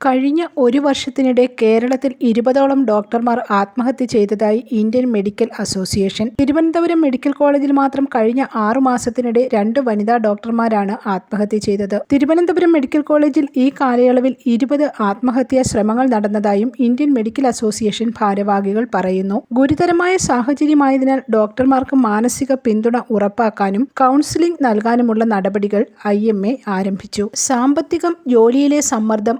കഴിഞ്ഞ ഒരു വർഷത്തിനിടെ കേരളത്തിൽ ഇരുപതോളം ഡോക്ടർമാർ ആത്മഹത്യ ചെയ്തതായി Indian medical association. Thiruvananthapuram medical കോളേജിൽ മാത്രം കഴിഞ്ഞ ആറു മാസത്തിനിടെ രണ്ട് വനിതാ ഡോക്ടർമാരാണ് ആത്മഹത്യ ചെയ്തത്. തിരുവനന്തപുരം മെഡിക്കൽ കോളേജിൽ ഈ കാലയളവിൽ ഇരുപത് ആത്മഹത്യാ ശ്രമങ്ങൾ നടന്നതായും ഇന്ത്യൻ മെഡിക്കൽ അസോസിയേഷൻ ഭാരവാഹികൾ പറയുന്നു. ഗുരുതരമായ സാഹചര്യമായതിനാൽ ഡോക്ടർമാർക്ക് മാനസിക പിന്തുണ ഉറപ്പാക്കാനും കൗൺസിലിംഗ് നൽകാനുമുള്ള നടപടികൾ ഐ ആരംഭിച്ചു. സാമ്പത്തികം ജോലിയിലെ സമ്മർദ്ദം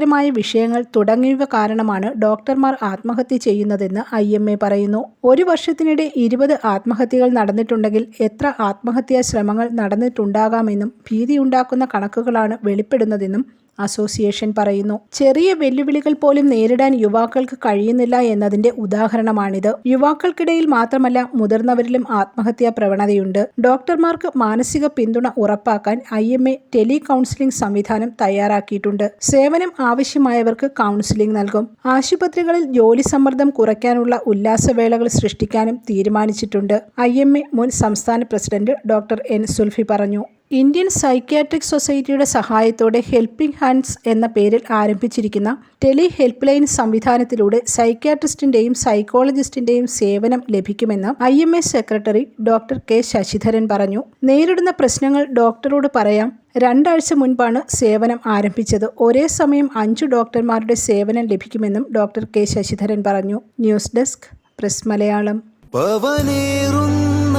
വ്യക്തിപരമായ വിഷയങ്ങൾ തുടങ്ങിയവ കാരണമാണ് ഡോക്ടർമാർ ആത്മഹത്യ ചെയ്യുന്നതെന്ന് ഐ എം എ പറയുന്നു. ഒരു വർഷത്തിനിടെ ഇരുപത് ആത്മഹത്യകൾ നടന്നിട്ടുണ്ടെങ്കിൽ എത്ര ആത്മഹത്യാ ശ്രമങ്ങൾ നടന്നിട്ടുണ്ടാകാമെന്നും ഭീതിയുണ്ടാക്കുന്ന കണക്കുകളാണ് വെളിപ്പെടുന്നതെന്നും അസോസിയേഷൻ പറയുന്നു. ചെറിയ വെല്ലുവിളികൾ പോലും നേരിടാൻ യുവാക്കൾക്ക് കഴിയുന്നില്ല എന്നതിന്റെ ഉദാഹരണമാണിത്. യുവാക്കൾക്കിടയിൽ മാത്രമല്ല മുതിർന്നവരിലും ആത്മഹത്യാ പ്രവണതയുണ്ട്. ഡോക്ടർമാർക്ക് മാനസിക പിന്തുണ ഉറപ്പാക്കാൻ I M A tele counselling സംവിധാനം തയ്യാറാക്കിയിട്ടുണ്ട്. സേവനം ആവശ്യമായവർക്ക് കൗൺസിലിംഗ് നൽകും. ആശുപത്രികളിൽ ജോലി സമ്മർദ്ദം കുറയ്ക്കാനുള്ള ഉല്ലാസവേളകൾ സൃഷ്ടിക്കാനും തീരുമാനിച്ചിട്ടുണ്ട്. ഐ എം എ മുൻ സംസ്ഥാന പ്രസിഡന്റ് ഡോക്ടർ എൻ സുൽഫി പറഞ്ഞു. ഇന്ത്യൻ സൈക്യാട്രിക് സൊസൈറ്റിയുടെ സഹായത്തോടെ ഹെൽപ്പിംഗ് ഹാൻഡ്സ് എന്ന പേരിൽ ആരംഭിച്ചിരിക്കുന്ന ടെലി ഹെൽപ്പ് ലൈൻ സംവിധാനത്തിലൂടെ സൈക്യാട്രിസ്റ്റിന്റെയും സൈക്കോളജിസ്റ്റിന്റെയും സേവനം ലഭിക്കുമെന്ന് I M S secretary doctor K Sasidharan പറഞ്ഞു. നേരിടുന്ന പ്രശ്നങ്ങൾ ഡോക്ടറോട് പറയാം. രണ്ടാഴ്ച മുൻപാണ് സേവനം ആരംഭിച്ചത്. ഒരേ സമയം അഞ്ചു ഡോക്ടർമാരുടെ സേവനം ലഭിക്കുമെന്നും ഡോക്ടർ കെ ശശിധരൻ പറഞ്ഞു. News desk press Malayalam. പവനേറുന്ന